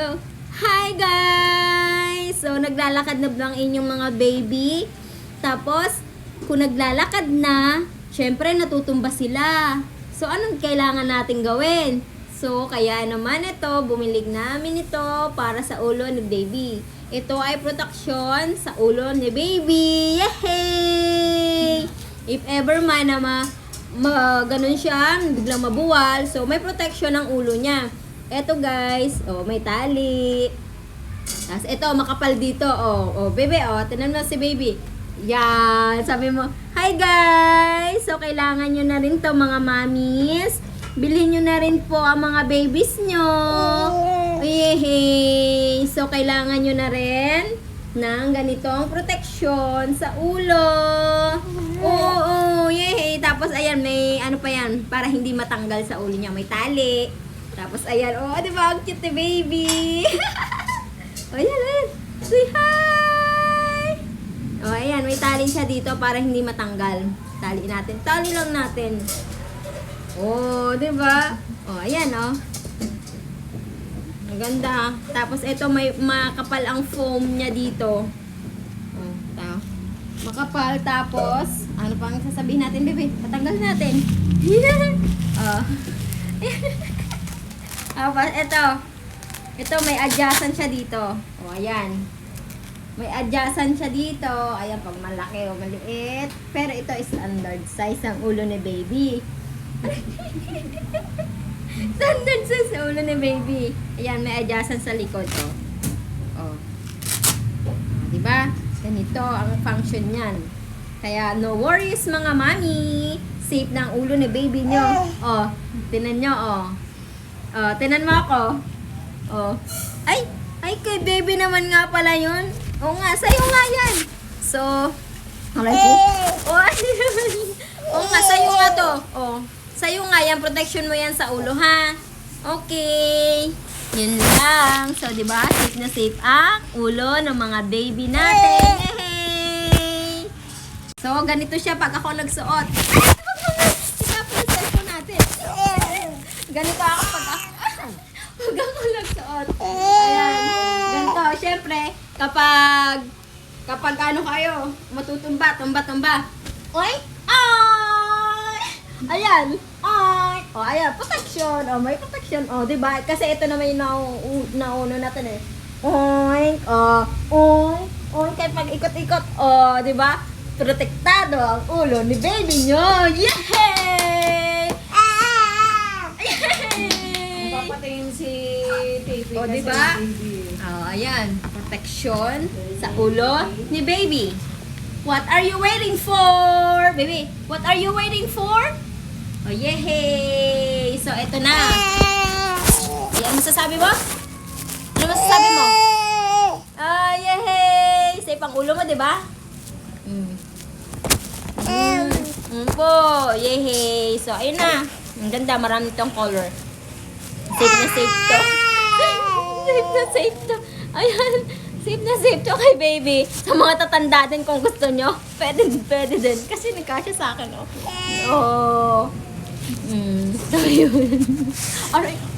go. Hi guys! So, naglalakad na ba ang inyong mga baby? Tapos, kung naglalakad na, syempre natutumba sila. So, anong kailangan natin gawin? So, kaya naman ito, bumilig namin ito para sa ulo ni baby. Ito ay protection sa ulo ni baby. Yay! If ever man na ma, ma ganun siya, biglang mabuwal, so may protection ang ulo niya. Eto guys, oh, may tali. Tapos ito, makapal dito, oh. Oh, bebe, oh. Tinan mo si baby. Yan. Sabi mo, Hi guys! So, kailangan nyo na rin to mga mamis. Bilhin nyo na rin po ang mga babies nyo. Yehey! So, kailangan nyo na rin ng ganitong protection sa ulo. Oo, oo, yehey. Tapos, ayan, may ano pa yan, para hindi matanggal sa ulo niya. May tali. Tapos, ayan, oh, di ba? Ang cute ni baby. oh, ayan, ayan. Say hi! Oh, ayan, may tali siya dito para hindi matanggal. Tali natin. Tali lang natin. Oh, di ba? Oh, ayan, oh. Ang ganda. ha? Tapos, ito, may makapal ang foam niya dito. Oh, ta. Makapal. Tapos, ano pang sasabihin natin, bebe? Patanggal natin. oh. Tapos, ito. Ito, may adjacent siya dito. O, ayan. May adjacent siya dito. Ayan, pag malaki o maliit. Pero ito is standard size ang ulo ni baby. standard size ang ulo ni baby. Ayan, may adjacent sa likod. O. O. Diba? Ganito ang function niyan. Kaya, no worries mga mami. Safe na ang ulo ni baby nyo. O, tinan nyo, o. Oh, tinan mo ako. Oh. Ay, ay kay baby naman nga pala yun. Oo nga, sa'yo nga yan. So, alay po. Oh, Oo nga, sa'yo nga to. Oh, sa'yo nga yan, protection mo yan sa ulo, ha? Okay. Yun lang. So, di ba? Safe na safe ang ulo ng mga baby natin. Yay! So, ganito siya pag ako nagsuot. Ay, ang cellphone natin. Ganito ako pag ako, pag ako nagsuot. Ayan. Ganito. Siyempre, kapag, kapag ano kayo, matutumba, tumba, tumba. Oy! Ay! Ayan. Ay! O, ayan. Protection. O, may protection. O, di ba? Kasi ito naman yung nau- nauno natin eh. Oy! O, oy! Oy! Kaya pag ikot-ikot, o, di ba? Protektado ang ulo ni baby nyo. Yay! Protection sa ulo ni baby. What are you waiting for? Baby, what are you waiting for? Oh, yehey! So, eto na. Yan, masasabi mo? Ano masasabi mo? Ah, yehey! Safe ang ulo mo, di ba? Mm. Mm. Mm po, yehey! So, ayun na. Ang ganda, marami tong color. Safe na safe to. safe na safe to. Ayan. Safe na safe to kay baby. Sa mga tatanda din kung gusto nyo. Pwede din, pwede din. Kasi nagkasya sa akin, oh. Oh. Mm. So, yun. Alright.